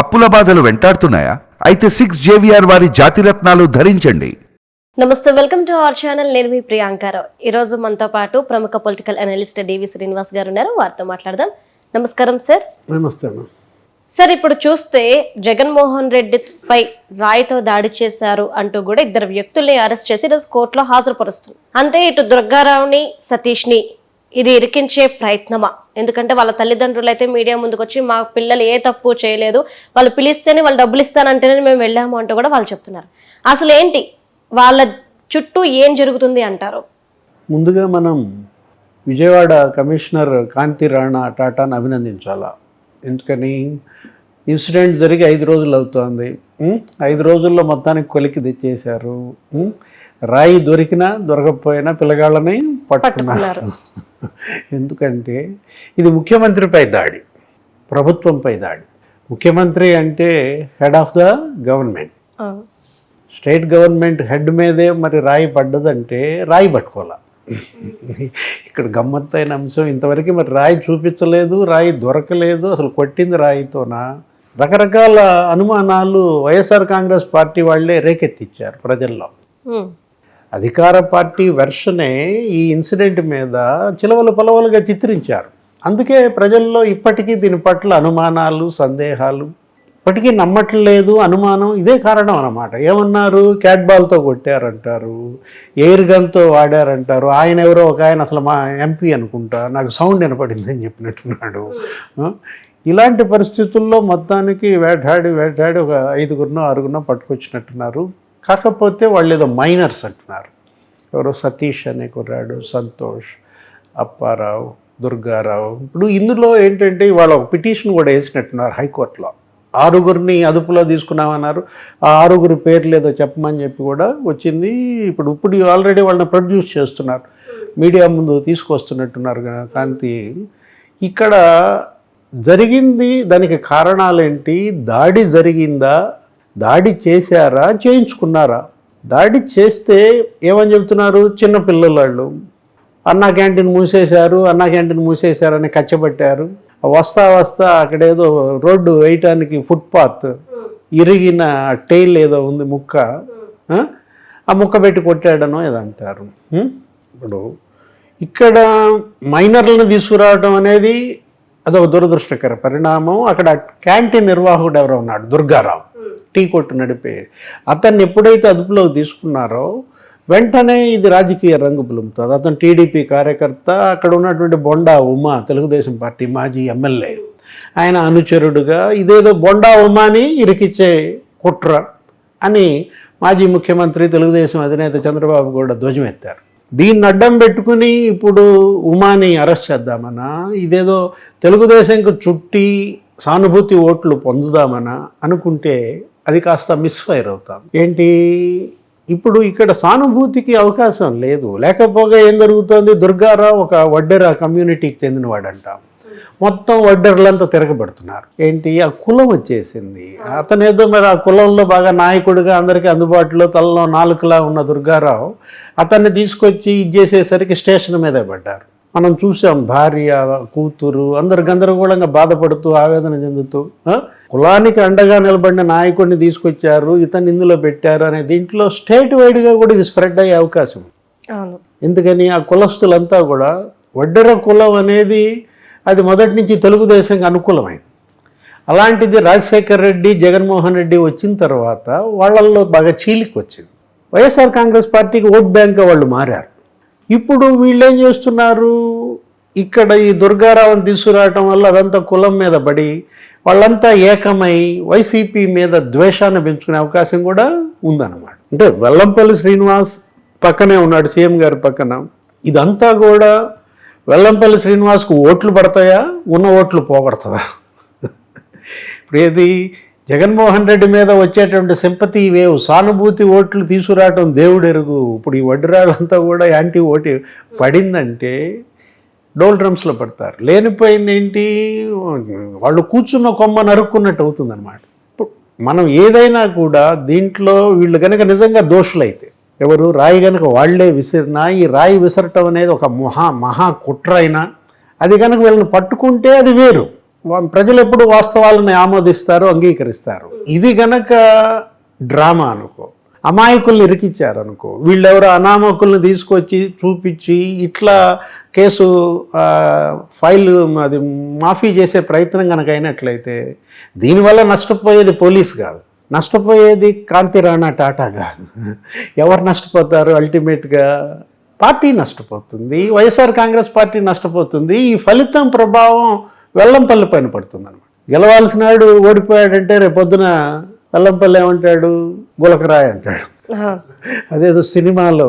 అప్పుల బాధలు వెంటాడుతున్నాయా? అయితే సిక్స్ జేవిఆర్ వారి జాతిరత్నాలు ధరించండి. నమస్తే వెల్కమ్ టు అవర్ ఛానల్. నేను మీ ప్రియాంకారావు ఈ రోజు మనతో పాటు ప్రముఖ పొలిటికల్ అనలిస్ట్ డివి శ్రీనివాస్ గారు ఉన్నారు. వారితో మాట్లాడదాం. నమస్కారం సార్. నమస్తే సార్ ఇప్పుడు చూస్తే జగన్మోహన్ రెడ్డి పై రాయితో దాడి చేశారు అంటూ కూడా ఇద్దరు వ్యక్తుల్ని అరెస్ట్ చేసి ఈరోజు కోర్టులో హాజరుపరుస్తుంది అంటే ఇటు దుర్గారావుని సతీష్ని ఇది ఇరికించే ప్రయత్నమా? ఎందుకంటే వాళ్ళ తల్లిదండ్రులు అయితే మీడియా ముందుకు వచ్చి మా పిల్లలు ఏ తప్పు చేయలేదు వాళ్ళు పిలిస్తేనే వాళ్ళు డబ్బులు ఇస్తానంటేనే మేము వెళ్ళాము అంటూ కూడా వాళ్ళు చెప్తున్నారు. అసలు ఏంటి వాళ్ళ చుట్టూ ఏం జరుగుతుంది అంటారు? ముందుగా మనం విజయవాడ కమిషనర్ కాంతి రాణా టాటాను అభినందించాలా? ఎందుకని? ఇన్సిడెంట్ జరిగి ఐదు రోజులు అవుతోంది? ఐదు రోజుల్లో మొత్తానికి కొలికి తెచ్చేశారు? రాయి దొరికినా దొరకకపోయినా పిల్లగాళ్ళని పట్టుకున్నారు. ఎందుకంటే ఇది ముఖ్యమంత్రిపై దాడి ప్రభుత్వంపై దాడి. ముఖ్యమంత్రి అంటే head of the government. State government head మీదే మరి రాయి పడ్డదంటే రాయి పట్టుకోవాలా? ఇక్కడ గమ్మత్తైన అంశం ఇంతవరకు మరి రాయి చూపించలేదు రాయి దొరకలేదు అసలు కొట్టింది రాయితోనా? రకరకాల అనుమానాలు వైఎస్ఆర్ కాంగ్రెస్ పార్టీ వాళ్ళే రేకెత్తిచ్చారు ప్రజల్లో. అధికార పార్టీ వెర్షనే ఈ ఇన్సిడెంట్ మీద చిలవలు పొలవలుగా చిత్రించారు. అందుకే ప్రజల్లో ఇప్పటికీ దీని పట్ల అనుమానాలు సందేహాలు. ఇప్పటికీ నమ్మట్లేదు అనుమానం ఇదే కారణం అన్నమాట. ఏమన్నారు? క్యాట్ బాల్తో కొట్టారంటారు ఎయిర్ గన్తో వాడారంటారు. ఆయన ఎవరో ఒక ఆయన అసలు మా ఎంపీ అనుకుంటా నాకు సౌండ్ వినపడింది అని చెప్పినట్టున్నాడు ఇలాంటి పరిస్థితుల్లో మొత్తానికి వేటాడి వేటాడి ఒక ఐదుగురినో ఆరుగురినో పట్టుకొచ్చినట్టున్నారు. కాకపోతే వాళ్ళు ఏదో మైనర్స్ అంటున్నారు. ఎవరో సతీష్ అనే కుర్రాడు సంతోష్ అప్పారావు దుర్గారావు. ఇప్పుడు ఇందులో ఏంటంటే వాళ్ళ ఒక పిటిషన్ కూడా వేసినట్టున్నారు హైకోర్టులో ఆరుగురిని అదుపులో తీసుకున్నామన్నారు. ఆ ఆరుగురు పేర్లు ఏదో చెప్పమని చెప్పి కూడా వచ్చింది. ఇప్పుడు ఇప్పుడు ఆల్రెడీ వాళ్ళని ప్రొడ్యూస్ చేస్తున్నారు. మీడియా ముందు తీసుకొస్తున్నట్టున్నారు కాంతి. ఇక్కడ జరిగింది దానికి కారణాలేంటి? దాడి జరిగిందా? దాడి చేశారా? చేయించుకున్నారా? దాడి చేస్తే ఏమని చెబుతున్నారు? చిన్న పిల్లలు వాళ్ళు అన్నా క్యాంటీన్ మూసేశారు అన్నా క్యాంటీన్ మూసేశారని కచ్చబట్టారు. వస్తా వస్తా అక్కడేదో రోడ్డు వేయటానికి ఫుట్పాత్ ఇరిగిన టైల్ ఏదో ఉంది ముక్క. ఆ? ముక్క పెట్టి కొట్టాడనో ఏదంటారు అంటారు. ఇప్పుడు ఇక్కడ మైనర్లను తీసుకురావడం అనేది అదొక దురదృష్టకర పరిణామం. అక్కడ క్యాంటీన్ నిర్వాహకుడు ఎవరో ఉన్నాడు దుర్గారావు. టీ కొట్టు నడిపే. అతన్ని ఎప్పుడైతే అదుపులోకి తీసుకున్నారో వెంటనే ఇది రాజకీయ రంగు పులుముతుంది. అతను టీడీపీ కార్యకర్త అక్కడ ఉన్నటువంటి బొండా ఉమా తెలుగుదేశం పార్టీ మాజీ ఎమ్మెల్యే. ఆయన అనుచరుడుగా ఇదేదో బొండా ఉమాని ఇరికిచ్చే కుట్ర అని మాజీ ముఖ్యమంత్రి తెలుగుదేశం అధినేత చంద్రబాబు కూడా ధ్వజమెత్తారు. దీన్ని అడ్డం పెట్టుకుని ఇప్పుడు ఉమాని అరెస్ట్ చేద్దామన్నా ఇదేదో తెలుగుదేశంకు చుట్టి సానుభూతి ఓట్లు పొందుదామనా అనుకుంటే అది కాస్త మిస్ఫైర్ అవుతాం. ఏంటి? ఇప్పుడు ఇక్కడ సానుభూతికి అవకాశం లేదు. లేకపోగా ఏం జరుగుతోంది? దుర్గారావు ఒక వడ్డెర కమ్యూనిటీకి చెందినవాడంట. మొత్తం వడ్డెర్లంతా తిరగబడుతున్నారు. ఏంటి? ఆ కులం వచ్చేసింది. అతను ఏదో మరి ఆ కులంలో బాగా నాయకుడిగా అందరికీ అందుబాటులో తలలో నాలుకలా ఉన్న దుర్గారావు అతన్ని తీసుకొచ్చి ఇది చేసేసరికి స్టేషన్ మీద పడ్డారు. మనం చూసాం భార్య కూతురు అందరు గందరగోళంగా బాధపడుతూ ఆవేదన చెందుతూ? కులానికి అండగా నిలబడిన నాయకుడిని తీసుకొచ్చారు ఇతన్ని ఇందులో పెట్టారు అనే దీంట్లో స్టేట్ వైడ్గా కూడా ఇది స్ప్రెడ్ అయ్యే అవకాశం. ఎందుకని? ఆ కులస్తులంతా కూడా వడ్డెర కులం అనేది అది మొదటి నుంచి తెలుగుదేశంకి అనుకూలమైంది. అలాంటిది రాజశేఖర్ రెడ్డి జగన్మోహన్ రెడ్డి వచ్చిన తర్వాత వాళ్ళల్లో బాగా చీలికి వచ్చింది వైఎస్ఆర్ కాంగ్రెస్ పార్టీకి ఓట్ బ్యాంక్ వాళ్ళు మారారు. ఇప్పుడు వీళ్ళేం చేస్తున్నారు? ఇక్కడ ఈ దుర్గారావుని తీసుకురావటం వల్ల అదంతా కులం మీద పడి వాళ్ళంతా ఏకమై వైసీపీ మీద ద్వేషాన్ని పెంచుకునే అవకాశం కూడా ఉందన్నమాట. అంటే వెల్లంపల్లి శ్రీనివాస్ పక్కనే ఉన్నాడు సీఎం గారి పక్కన. ఇదంతా కూడా వెల్లంపల్లి శ్రీనివాస్కు ఓట్లు పడతాయా? ఉన్న ఓట్లు పోగొడుతుందా? ఇప్పుడు ఏది జగన్మోహన్ రెడ్డి మీద వచ్చేటువంటి సింపతి వేవ్ సానుభూతి ఓట్లు తీసుకురావటం దేవుడెరుగు. ఇప్పుడు ఈ వడ్డరాళ్ళంతా కూడా యాంటీ ఓటు పడిందంటే డోల్ డ్రమ్స్లో పడతారు. లేనిపోయింది ఏంటి? వాళ్ళు కూర్చున్న కొమ్మ నరుక్కున్నట్టు అవుతుందన్నమాట. ఇప్పుడు మనం ఏదైనా కూడా దీంట్లో వీళ్ళు కనుక నిజంగా దోషులైతే ఎవరు? రాయి కనుక వాళ్ళే విసిరినా ఈ రాయి విసరటం అనేది ఒక మహా మహా కుట్ర అయినా అది కనుక వీళ్ళని పట్టుకుంటే అది వేరు. ప్రజలు ఎప్పుడు వాస్తవాలను ఆమోదిస్తారు అంగీకరిస్తారు. ఇది గనక డ్రామా అనుకో అమాయకుల్ని ఇరికిచ్చారు అనుకో వీళ్ళెవరో అనామకుల్ని తీసుకొచ్చి చూపించి ఇట్లా కేసు ఫైల్ అది మాఫీ చేసే ప్రయత్నం కనుక అయినట్లయితే దీనివల్ల నష్టపోయేది పోలీస్ కాదు. నష్టపోయేది కాంతి రాణా టాటా కాదు. ఎవరు నష్టపోతారు? అల్టిమేట్గా పార్టీ నష్టపోతుంది. వైఎస్ఆర్ కాంగ్రెస్ పార్టీ నష్టపోతుంది. ఈ ఫలితం ప్రభావం వెల్లంపల్లి పైన పడుతుంది అనమాట గెలవాల్సిన వాడు ఓడిపోయాడంటే రేపు పొద్దున వెల్లంపల్లి ఏమంటాడు? గులకరాయ్ అంటాడు. అదేదో సినిమాలో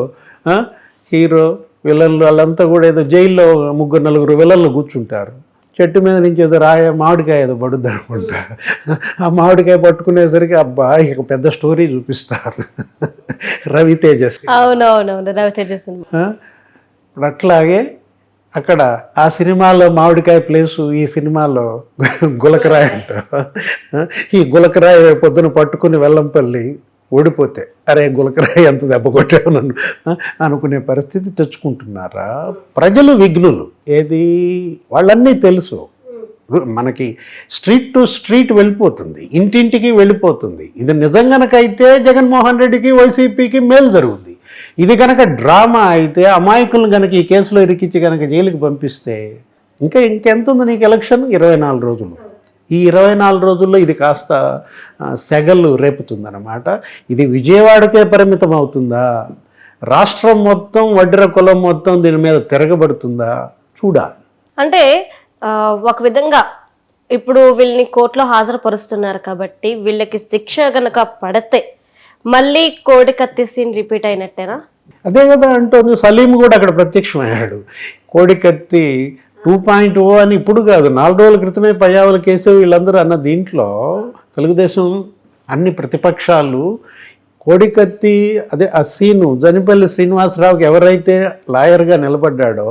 హీరో విలన్లు వాళ్ళంతా కూడా ఏదో జైల్లో ముగ్గురు నలుగురు విలన్లు కూర్చుంటారు. చెట్టు మీద నుంచి ఏదో రాయ మామిడికాయ ఏదో పడుద్ది అనుకుంటా. ఆ మామిడికాయ పట్టుకునేసరికి అబ్బా ఇక పెద్ద స్టోరీ చూపిస్తారు. రవితేజస్ అవునవునవును రవితేజ సినిమా. ఆ? ఇప్పుడు అట్లాగే అక్కడ ఆ సినిమాలో మామిడికాయ ప్లేసు ఈ సినిమాలో గులకరాయి అంట. ఈ గులకరాయి పొద్దున పట్టుకుని వెల్లంపల్లి ఓడిపోతే అరే గులకరాయి ఎంత దెబ్బ కొట్టావు నన్ను అనుకునే పరిస్థితి తెచ్చుకుంటున్నారా? ప్రజలు విఘ్నులు. ఏది? వాళ్ళన్నీ తెలుసు. మనకి స్ట్రీట్ టు స్ట్రీట్ వెళ్ళిపోతుంది ఇంటింటికి వెళ్ళిపోతుంది. ఇది నిజంగానకైతే జగన్మోహన్ రెడ్డికి వైసీపీకి మేలు జరుగుతుంది ఇది కనుక డ్రామా అయితే అమాయకులను కనుక ఈ కేసులో ఇరికించి కనుక జైలుకి పంపిస్తే ఇంకా ఇంకెంత ఉంది నీకు ఎలక్షన్? ఇరవై నాలుగు రోజులు. ఈ ఇరవై నాలుగు రోజుల్లో ఇది కాస్త సెగలు రేపుతుందన్నమాట. ఇది విజయవాడకే పరిమితం అవుతుందా రాష్ట్రం మొత్తం వడ్ర కులం మొత్తం దీని మీద తిరగబడుతుందా? చూడాలి. అంటే ఒక విధంగా ఇప్పుడు వీళ్ళని కోర్టులో హాజరుపరుస్తున్నారు కాబట్టి వీళ్ళకి శిక్ష కనుక పడితే మళ్ళీ కోడి కత్తి సీన్ రిపీట్ అయినట్టేనా? అదే కదా అంటుంది సలీం కూడా అక్కడ ప్రత్యక్షమయ్యాడు. కోడికత్తి టూ పాయింట్ ఓ oh అని ఇప్పుడు కాదు నాలుగు రోజుల క్రితమే పయ్యావుల కేసు వీళ్ళందరూ అన్న దీంట్లో తెలుగుదేశం అన్ని ప్రతిపక్షాలు కోడికత్తి అదే ఆ సీను జనిపల్లి శ్రీనివాసరావుకి ఎవరైతే లాయర్గా నిలబడ్డాడో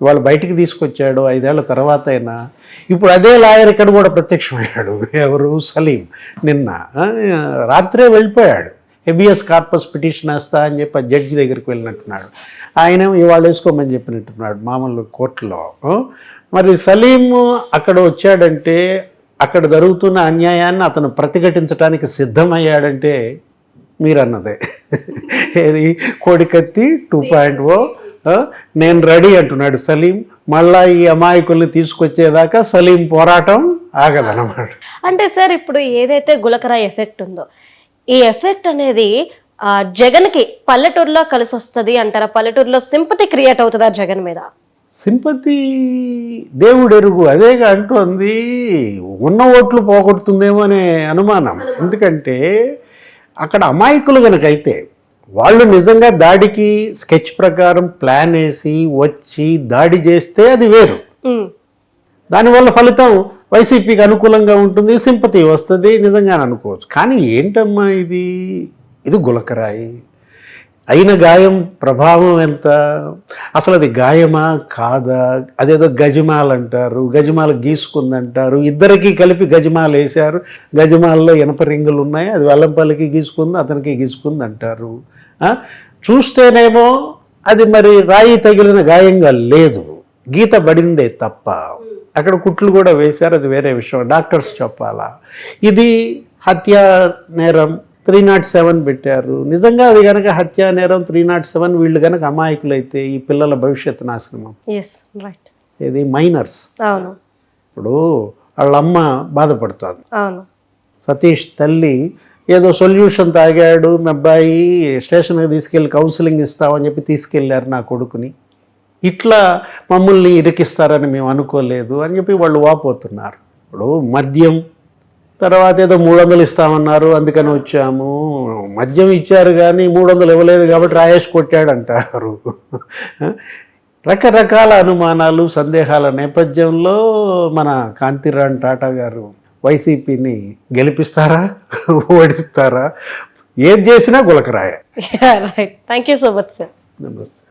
ఇవాళ బయటికి తీసుకొచ్చాడో ఐదేళ్ళ తర్వాత అయినా ఇప్పుడు అదే లాయర్ ఇక్కడ కూడా ప్రత్యక్షమయ్యాడు. ఎవరు? సలీం. నిన్న రాత్రే వెళ్ళిపోయాడు. హెబియస్ కార్పస్ పిటిషన్ వేస్తా అని చెప్పి ఆ జడ్జి దగ్గరికి వెళ్ళినట్టున్నాడు. ఆయన ఇవాళ వేసుకోమని చెప్పినట్టున్నాడు మామూలు కోర్టులో. మరి సలీం అక్కడ వచ్చాడంటే అక్కడ జరుగుతున్న అన్యాయాన్ని అతను ప్రతిఘటించడానికి సిద్ధమయ్యాడంటే మీరన్నదే. ఏది? కోడికత్తి టూ పాయింట్ ఓ నేను రెడీ అంటున్నాడు సలీం. మళ్ళా ఈ అమాయకుల్ని తీసుకొచ్చేదాకా సలీం పోరాటం ఆగదన్నమాట. అంటే సార్ ఇప్పుడు ఏదైతే గులకరాయి ఎఫెక్ట్ ఉందో ఈ ఎఫెక్ట్ అనేది ఆ, జగన్కి పల్లెటూరులో కలిసి వస్తుంది అంటారా? పల్లెటూరులో సింపతి క్రియేట్ అవుతుందా జగన్ మీద? సింపతి దేవుడు ఎరుగు అదేగా అంటోంది ఉన్న ఓట్లు పోగొడుతుందేమో అనే అనుమానం. ఎందుకంటే అక్కడ అమాయకులు కనుకైతే వాళ్ళు నిజంగా దాడికి స్కెచ్ ప్రకారం ప్లాన్ వేసి వచ్చి దాడి చేస్తే అది వేరు. దానివల్ల ఫలితం వైసీపీకి అనుకూలంగా ఉంటుంది సింపతి వస్తుంది నిజంగానే అనుకోవచ్చు. కానీ ఏంటమ్మా ఇది? ఇది గులకరాయి. అయిన గాయం ప్రభావం ఎంత? అసలు అది గాయమా? కాదా? అదేదో గజమాలు అంటారు గజమాల గీసుకుందంటారు ఇద్దరికీ కలిపి గజమాలు వేశారు. గజమాలలో ఇనప రింగులు ఉన్నాయి అది వల్లంపల్లికి గీసుకుంది అతనికి గీసుకుంది అంటారు. చూస్తేనేమో అది మరి రాయి తగిలిన గాయంగా లేదు. గీత పడిందే తప్ప. అక్కడ కుట్లు కూడా వేశారు అది వేరే విషయం. డాక్టర్స్ చెప్పాలా? ఇది హత్యా నేరం త్రీ నాట్ సెవెన్ పెట్టారు. నిజంగా అది కనుక హత్యా నేరం త్రీ నాట్ సెవెన్ వీళ్ళు కనుక అమాయకులైతే ఈ పిల్లల భవిష్యత్తు నాశనం రైట్ ఇది మైనర్స్. అవును. ఇప్పుడు వాళ్ళ అమ్మ బాధపడుతుంది. అవును. సతీష్ తల్లి ఏదో సొల్యూషన్ తాగాడు మీ అబ్బాయి స్టేషన్కి తీసుకెళ్ళి కౌన్సిలింగ్ ఇస్తామని చెప్పి తీసుకెళ్ళారు నా కొడుకుని. ఇట్లా మమ్మల్ని ఇరికిస్తారని మేము అనుకోలేదు అని చెప్పి వాళ్ళు వాపోతున్నారు. ఇప్పుడు మద్యం తర్వాత ఏదో మూడు వందలు ఇస్తామన్నారు అందుకని వచ్చాము. మద్యం ఇచ్చారు కానీ మూడు వందలు ఇవ్వలేదు కాబట్టి రాయేష్ కొట్టాడంటారు. రకరకాల అనుమానాలు సందేహాల నేపథ్యంలో మన కాంతిరాణ్ టాటా గారు వైసీపీని గెలిపిస్తారా ఓడిస్తారా ఏది చేసినా గులకరాయ. Thank you so much sir నమస్తే.